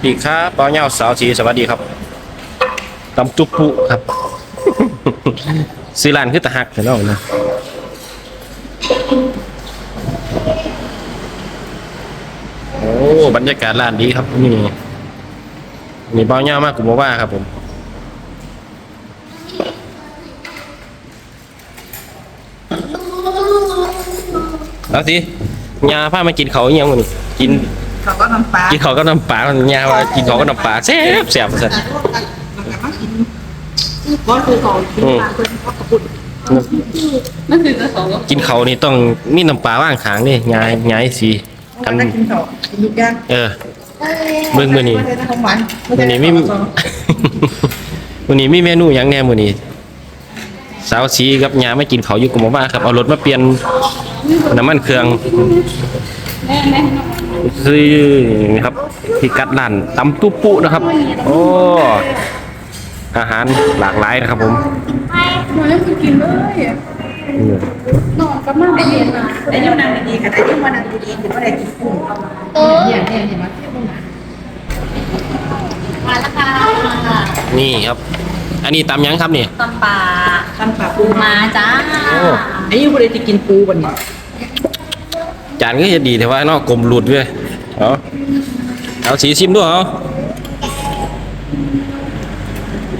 วัสดีครับป้าเงาสาวสีสวัสดีครับตำจุบปุครับซื้อร้านคือตะหักเห็นแล้วนะโอ้บรรยากาศร้านดีครับนี่นี่ป้าเงามากกว่าว่าครับผมแล้วสิยาพามากินเขาอีหยังวะนี่กิน เขาก็น้ำปลากินเขาวก็น้ำปลาญาว่ากินเขาวก็น้ำปลาแซ่บแซ่บสันแล้วก็มากินก็คือของกินปลาคนก็กระปุกนั่นคือเจ้าของกินเขาวนี่ต้องมีน้ำปลาว่างขางนี่ยายยายสีกักันนได้กินต่อกินทุกอย่างเออเบิ่งมื้อนี้ไม่ได้ของหวานวันนี้มีวันนี้มีเมนูหยังแหน่มื้อนี้สาวสีกับยาไม่กินเขาวอยู่กลุ่มบ้านครับเอารถมาเปลี่ยนน้ำมันเครื่อง แม่แม่คือนี่ครับพิกัดร้านตำตุ๊ปุนะครับ โอ้อาหารหลากหลายนะครับผมมาแล้วคือกินเลยนอนก็มาได้เย็นนะไอ้เจ้านางดีๆกับไอ้เจ้ามันางดีๆถือว่าอะไรกินกุ้งเนี่ยเนี่ยเนี่ยมาเที่ยวมามาแล้วค่ะนี่ครับ อันนี้ตำหยังครับนี่ตำปลาตำปลาปูมาจ้าโอ้ไอ้ยูบริจะกินปูวันนี้ จานก็จะดีแต่ว่าเนอกกลมหลุดเว้ยเอาเอาสีชิมด้วยเอา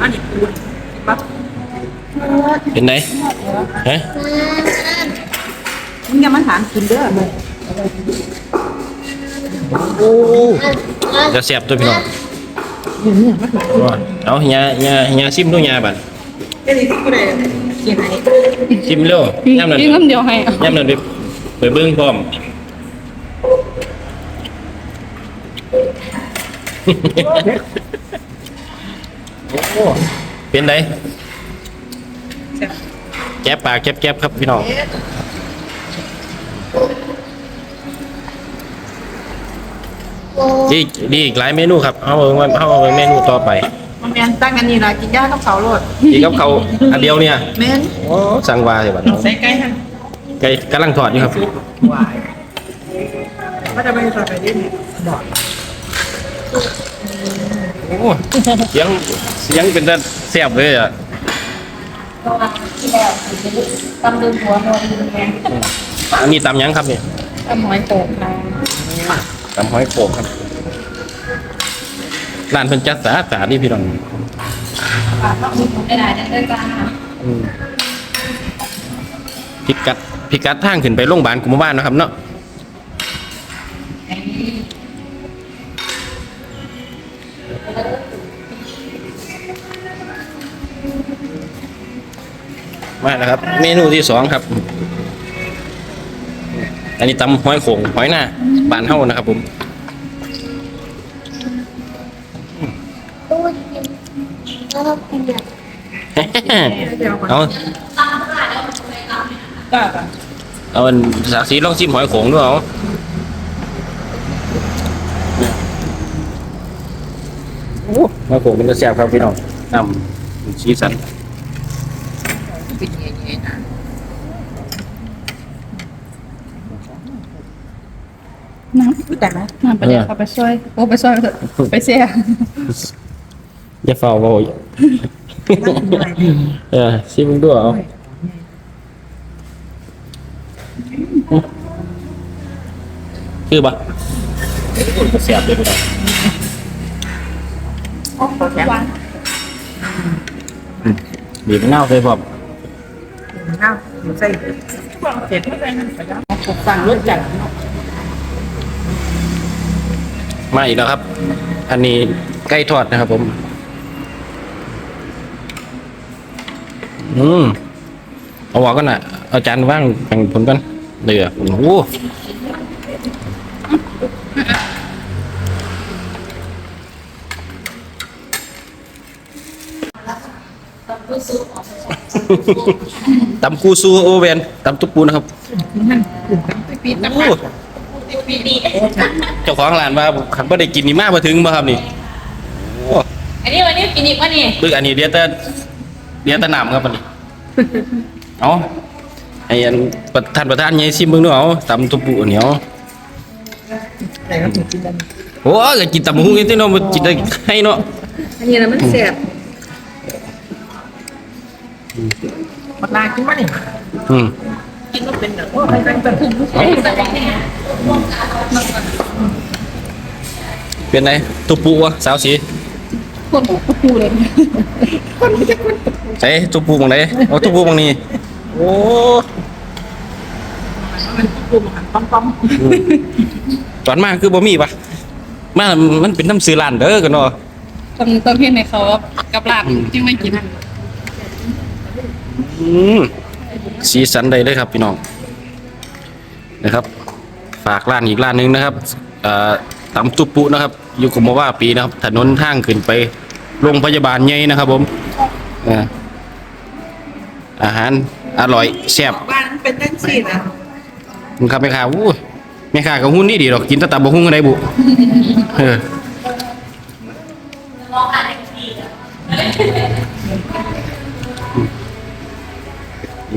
อันนี้ปูปั๊บเป็นไงฮะมึงอย่ามาถามกินเด้อมึงโอ้จะแซ่บตัวพี่น้องเอาเฮียเฮียเฮียชิมด้วยเฮียบัดไอ้นี่ที่กูได้กินไหนชิมเร็วย่ำนั่นกินคำเดียวให้ย่ำนั่นไปไปเบิ้งพร้อม โอ้เป็นไงแก็บปากแก็บแก็บครับพี่น้องดีดีอีกหลายเมนูครับเอาเอาเอาเอาเมนูต่อไปมันแมนตั้งกันนี่ละกินย่ากับเขาโลดอีกกับเขาวอันเดียวเนี่ยแมนโอ้สั่งวาสิบัดใส่ไก่ทันไก่กำลังทอดอยู่ครับวายก็จะไปใส่ไปยืดเนี่ยบอก โอ้เสียงเสียงเป็นแต่แซ่บเลยอะที่แล้วตำลืมหัวนอนลืมแม่อันนี้ตำหยังครับเนี่ยตำหอยโขกค่ะตำหอยโขกครับร้านเพิ่นจัดสะอาดสะอาดนี่พี่น้องปลาต้องมีผมได้ได้ได้จ้าอืมพิกัดพิกัดทางขึ้นไปโรงพยาบาลกุมบ้านนะครับเนาะ มาแล้วครับ เมนูที่สองครับ อันนี้ตำหอยโขงหอยหน้าบานเฮ้านะครับผมเดี๋ยวก่อนเอาก็เอาอันสาสีลองชิมหอยโขงด้วยเอาโอ้หอยโขงเป็นกระแสบครับพี่น้องนำชีสัน เป็นเงี้ยๆนะน้รู้จักไหมำน้ำไปเดี๋ยวเขาไปช่วยโอ้ไปช่วยเถอะไปเสียอย่าเฝ้าเฝ้าเออชิมด้วยเอาคือปะแสบเลยพี่น้องโอ้โหแข็งบีบมะนาวใส่พร้อม น้าใส่เสร็จไม่เป็นสั่งรสจัดมาอีกแล้วครับ อันนี้ไก่ทอดนะครับผม อืม เอาวากันน่ะเอาจานว่างแบ่งผลกันเดือโอ้โห ตำคูซูโอเวนตำตุ๊กปูนะครับมันกลุ่มกันไปปีนโอ้เจ้าของร้านว่าขันบ่ได้กินนี่มากมาถึงบ่ครับนี่โอ้อันนี้วันนี้กินอีกวะนี่บึกอันนี้เดียวแต่เดียวแต่น้ำครับอันนี้เอาไอ้อันประท่านประธานใหญ่ชิมเบิ่งดูเอาตำตุ๊กปูอันนี้เอาแต่ก็ถึงกินกันโอ้ยก็กินตับหมูกันที่เนาะมันกินได้ให้เนาะอันนี้นะมันแสบ มันนากินมานี่อืมกินก็เป็นแบบว่าเป็นแบบกลุ่มผู้ชายเป็นไงตุปูวะสาวสีคนบอกก็พูดเลยใส่ตุปูบางไหนเอาตุปูบางนี้โอ้มันกลุ่มหันปั๊มปั๊มตอนมาคือบ่มีปะมามันเป็นน้ำซื้อร้านเด้อกันเนาะต้องต้องเพียนในเขากับลาบจึงไม่กินอืม สีสันใดเลยครับพี่น้องนะครับ ฝากร้านอีกร้านหนึงนะครับเอ่อตำตุปุนะครับอยู่กุมภาวะปีนะครับ ถนนทางขึ้นไปโรงพยาบาลใหญ่นะครับ ผมเอ่ออาหารอร่อยแซ่บบ้านมันเป็นตั้งสี่นะมึงครับแม่ค้าอู้แม่ค้ากับหุ้นนี่ดีหรอกกินแตะตับบ่หุ้นกันได้บุเออ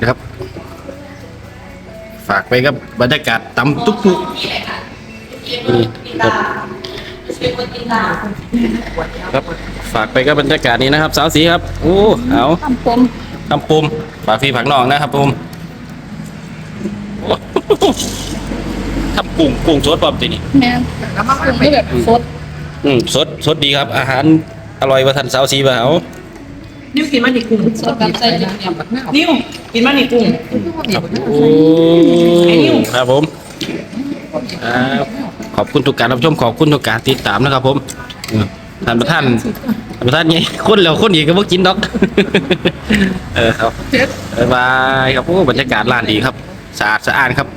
นี่นะครับ ฝากไปกับบรรยากาศตำตุ๊กปุนี่ครับครับฝากไปกับบรรยากาศนี้นะครับ สาวสีครับโอ้เอาทำปมทำปุ่มฝากพี่ผักน้องนะครับผมโอ้ทำปุ่งปุ่งสดปอมตีนี่แม่แล้วมันปรุงไม่แบบสดอืมสดสดดีครับ อาหารอร่อยว่าทันสาวสีบ่าวนิ้วกินมันนี่กุ้งสดกับใจเย็นนิ้ว กินมันนี่กุ้งครับโอ้ครับผมครับขอบคุณทุกการรับชมขอบคุณทุกการติดตามนะครับผมอืมท่านประธานท่านประธานไงคนแล้วคนอีกก็บ่กินดอก เออครับเผ็ดบ๊ายบายครับโอ้บรรยากาศร้านดีครับสะอาดสะอ้านครับ